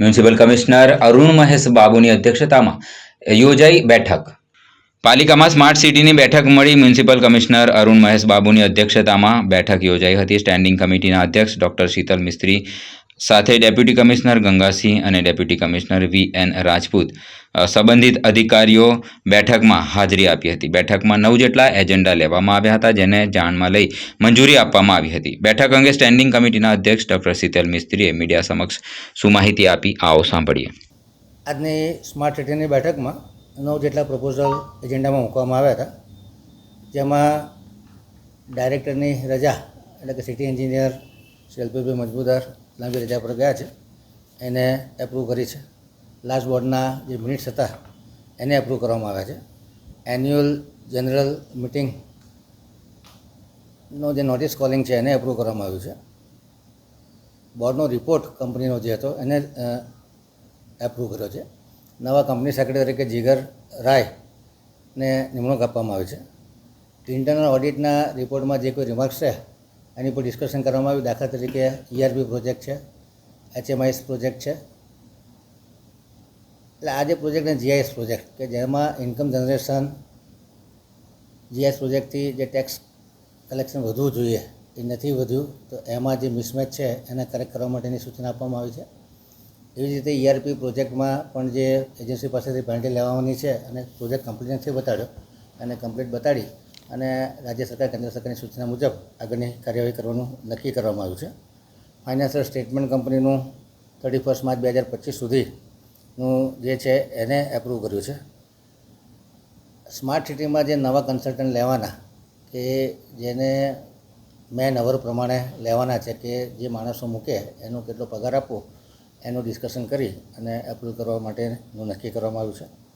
Municipal commissioner Arun Mahesh બાબુની અધ્યક્ષતામાં યોજાઈ બેઠક. પાલિકામાં સ્માર્ટ સિટીની બેઠક મળી મ્યુનિસિપલ કમિશનર અરુણ મહેશ બાબુની અધ્યક્ષતામાં બેઠક યોજાઈ હતી. સ્ટેન્ડિંગ કમિટીના અધ્યક્ષ ડોક્ટર શીતલ મિસ્ત્રી સાથે ડેપ્યુટી કમિશનર ગંગાસિંહ અને deputy commissioner V N Rajput સંબંધિત અધિકારીઓ બેઠકમાં હાજરી આપી હતી. બેઠકમાં નવ જેટલા એજન્ડા લેવામાં આવ્યા હતા, જેને જાણમાં લઈ મંજૂરી આપવામાં આવી હતી. બેઠક અંગે સ્ટેન્ડિંગ કમિટીના અધ્યક્ષ ડોક્ટર શીતલ મિસ્ત્રીએ મીડિયા સમક્ષ શું માહિતી આપી, આવો સાંભળીએ. આજની સ્માર્ટ સિટીની બેઠકમાં નવ જેટલા પ્રપોઝલ એજન્ડામાં મૂકવામાં આવ્યા હતા. જેમાં ડાયરેક્ટરની રજા, એટલે કે સિટી એન્જિનિયર શ્રી મજબૂદાર લાંબી રજા પર ગયા છે. એને એપ્રૂવ કરી છે. લાસ્ટ બોર્ડના જે મિનિટ્સ હતા, એને એપ્રૂવ કરવામાં આવ્યા છે. એન્યુઅલ જનરલ મિટિંગનો જે નોટિસ કોલિંગ છે, એને એપ્રૂવ કરવામાં આવ્યું છે. બોર્ડનો રિપોર્ટ કંપનીનો જે હતો, એને એપ્રૂવ કર્યો છે. નવા કંપની સેક્રેટરી તરીકે જીગર રાયને નિમણૂક આપવામાં આવી છે. ઇન્ટરનલ ઓડિટના રિપોર્ટમાં જે કોઈ રિમાર્ક્સ છે એની પર ડિસ્કશન કરવામાં આવ્યું. દાખલા તરીકે ઈઆરબી પ્રોજેક્ટ છે એચએમઆઈએસ પ્રોજેક્ટ છે. એટલે આ જે પ્રોજેક્ટ અને જીઆઈએસ પ્રોજેક્ટ કે જેમાં ઇન્કમ જનરેશન જીઆઈએસ પ્રોજેક્ટથી જે ટેક્સ કલેક્શન વધવું જોઈએ, એ નથી વધ્યું, તો એમાં જે મિસમેચ છે, એને કરેક્ટ કરવા માટેની સૂચના આપવામાં આવી છે. એવી જ રીતે ઈઆરપી પ્રોજેક્ટમાં પણ જે એજન્સી પાસેથી પેનલ્ટી લેવાની છે, અને પ્રોજેક્ટ કમ્પ્લીટ નથી બતાડ્યો અને કમ્પ્લીટ બતાડી અને રાજ્ય સરકાર, કેન્દ્ર સરકારની સૂચના મુજબ આગળની કાર્યવાહી કરવાનું નક્કી કરવામાં આવ્યું છે. ફાઇનાન્શિયલ સ્ટેટમેન્ટ કંપનીનું થર્ટી ફર્સ્ટ માર્ચ બે હજાર પચીસ સુધીનું જે છે એને એપ્રૂવ કર્યું છે. સ્માર્ટ સિટીમાં જે નવા કન્સલ્ટન્ટ લેવાના, કે જેને મેન અવર પ્રમાણે લેવાના છે, કે જે માણસો મૂકે, એનો કેટલો પગાર આપવો, એનું ડિસ્કશન કરી અને એપ્રૂવ કરવા માટેનું નક્કી કરવામાં આવ્યું છે.